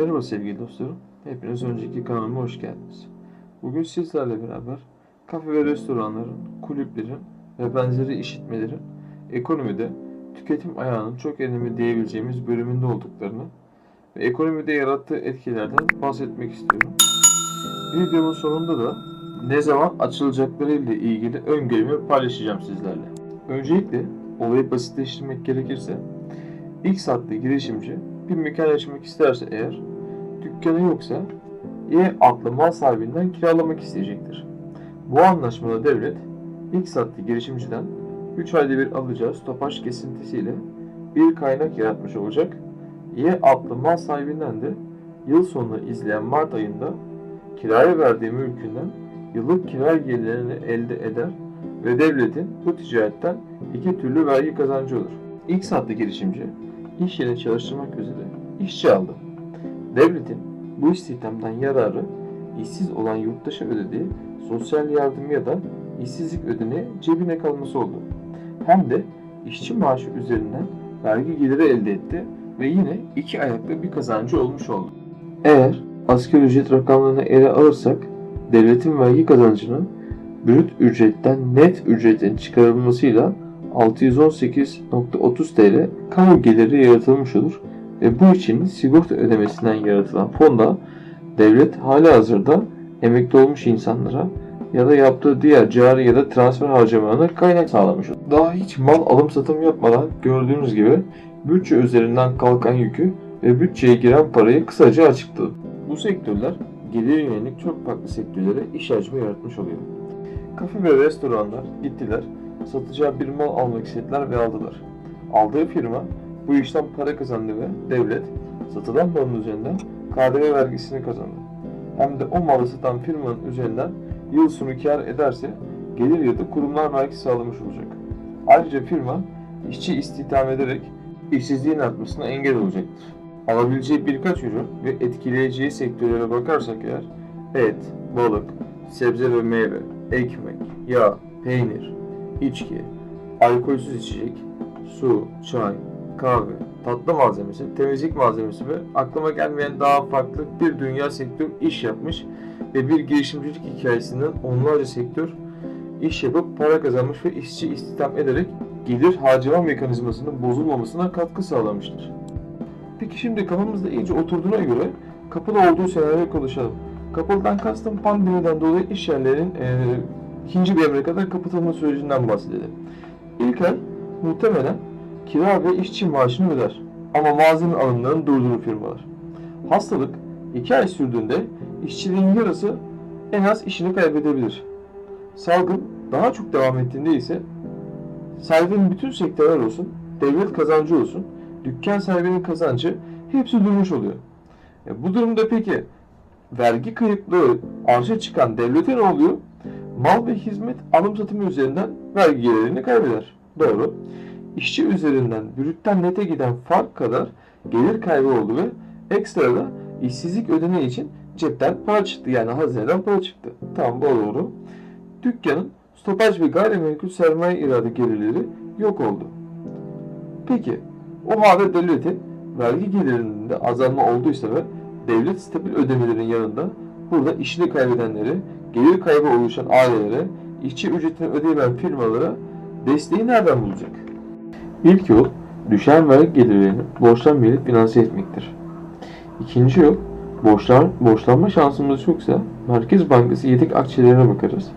Merhaba sevgili dostlarım. Hepiniz önceki kanalıma hoş geldiniz. Bugün sizlerle beraber kafe ve restoranların, kulüplerin ve benzeri işletmelerin ekonomide tüketim ayağının çok önemli diyebileceğimiz bölümünde olduklarını ve ekonomide yarattığı etkilerden bahsetmek istiyorum. Videomun sonunda da ne zaman açılacakları ile ilgili öngörümü paylaşacağım sizlerle. Öncelikle olayı basitleştirmek gerekirse X adlı girişimci bir mekan açmak isterse eğer dükkanı yoksa Y adlı mal sahibinden kiralamak isteyecektir. Bu anlaşmada devlet X adlı girişimciden 3 ayda bir alacağı stopaj kesintisiyle bir kaynak yaratmış olacak. Y adlı mal sahibinden de yıl sonunu izleyen Mart ayında kiraya verdiği mülkünden yıllık kira gelirlerini elde eder ve devletin bu ticaretten iki türlü vergi kazancı olur. X adlı girişimci iş yerine çalıştırmak üzere işçi aldı. Devletin bu istihdamdan yararı işsiz olan yurttaşa ödediği sosyal yardım ya da işsizlik ödeneği cebine kalması oldu. Hem de işçi maaşı üzerinden vergi geliri elde etti ve yine iki ayaklı bir kazancı olmuş oldu. Eğer asgari ücret rakamlarını ele alırsak devletin vergi kazancının brüt ücretten net ücretin çıkarılmasıyla 618.30 TL kamu geliri yaratılmış olur ve bu için sigorta ödemesinden yaratılan fonda devlet hala hazırda emekli olmuş insanlara ya da yaptığı diğer cari ya da transfer harcamalarına kaynak sağlamış olur. Daha hiç mal alım satım yapmadan gördüğünüz gibi bütçe üzerinden kalkan yükü ve bütçeye giren parayı kısaca açıkladı. Bu sektörler geliri yönelik çok farklı sektörlere iş hacmi yaratmış oluyor. Kafe ve restoranlar gittiler, satacağı bir mal almak istediler ve aldılar. Aldığı firma bu işten para kazandı ve devlet satılan malın üzerinden KDV vergisini kazandı. Hem de o malı satan firmanın üzerinden yıl sonu kar ederse gelir ya da kurumlar vergisi sağlamış olacak. Ayrıca firma işçi istihdam ederek işsizliğin artmasına engel olacaktır. Alabileceği birkaç ürün ve etkileyeceği sektörlere bakarsak eğer et, balık, sebze ve meyve, ekmek, yağ, peynir, içki, alkolsüz içecek, su, çay, kahve, tatlı malzemesi, temizlik malzemesi ve aklıma gelmeyen daha farklı bir dünya sektör iş yapmış ve bir girişimcilik hikayesinden onlarca sektör iş yapıp para kazanmış ve işçi istihdam ederek gelir harcama mekanizmasının bozulmamasına katkı sağlamıştır. Peki şimdi kafamızda iyice oturduğuna göre kapalı olduğu senaryoyu konuşalım. Kapalıdan kastım pandemiden dolayı iş yerlerinin e, ikinci bir emre kadar kapatılma sürecinden bahsedelim. İlk ay muhtemelen kira ve işçi maaşını öder. Ama malzeme alımlarını durdurur firmalar. Hastalık 2 ay sürdüğünde işçiliğin yarısı en az işini kaybedebilir. Salgın daha çok devam ettiğinde ise saydığım bütün sektörler olsun, devlet kazancı olsun, dükkan sahibinin kazancı hepsi durmuş oluyor. E bu durumda peki vergi kayıplığı arşa çıkan devlete ne oluyor? Mal ve hizmet alım satımı üzerinden vergi gelirini kaybeder. Doğru. İşçi üzerinden brütten nete giden fark kadar gelir kaybı oldu ve ekstra da işsizlik ödeneği için cepten para çıktı. Yani hazineden para çıktı. Tam bu doğru. Dükkanın stopaj ve gayrimenkul sermaye irade gelirleri yok oldu. Peki o halde devletin vergi gelirinde azalma olduysa ve devlet stabil ödemelerin yanında burada işini kaybedenleri, gelir kaybı oluşan ailelere, işçi ücretini ödeyemeyen firmalara desteği nereden bulacak? İlk yol, düşen vergi gelirlerini borçtan verip finanse etmektir. İkinci yol, borçlar, borçlanma şansımız yoksa Merkez Bankası yedek akçelerine bakarız.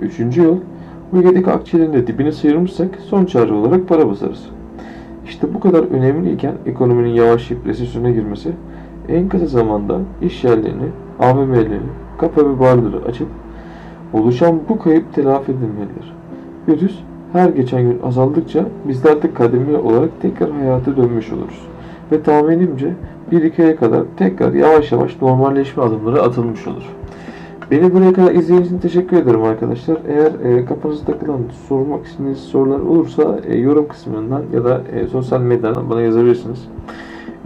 Üçüncü yol, bu yedek akçelerin de dibini sıyırmışsak son çare olarak para basarız. İşte bu kadar önemliyken ekonominin yavaşlayıp resesyona girmesi en kısa zamanda iş yerlerini, AVM'leri, kafe ve barları açıp oluşan bu kayıp telafi edilmelidir. Virüs her geçen gün azaldıkça bizler de kademeli olarak tekrar hayata dönmüş oluruz. Ve tahminimce bir iki aya kadar tekrar yavaş yavaş normalleşme adımları atılmış olur. Beni buraya kadar izlediğiniz için teşekkür ederim arkadaşlar. Eğer e, kafanızda takılan, sormak istediğiniz sorular olursa e, yorum kısmından ya da e, sosyal medyadan bana yazabilirsiniz.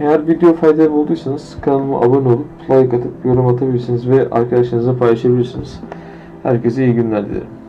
Eğer video faydalı bulduysanız kanalıma abone olup like atıp yorum atabilirsiniz ve arkadaşlarınızla paylaşabilirsiniz. Herkese iyi günler dilerim.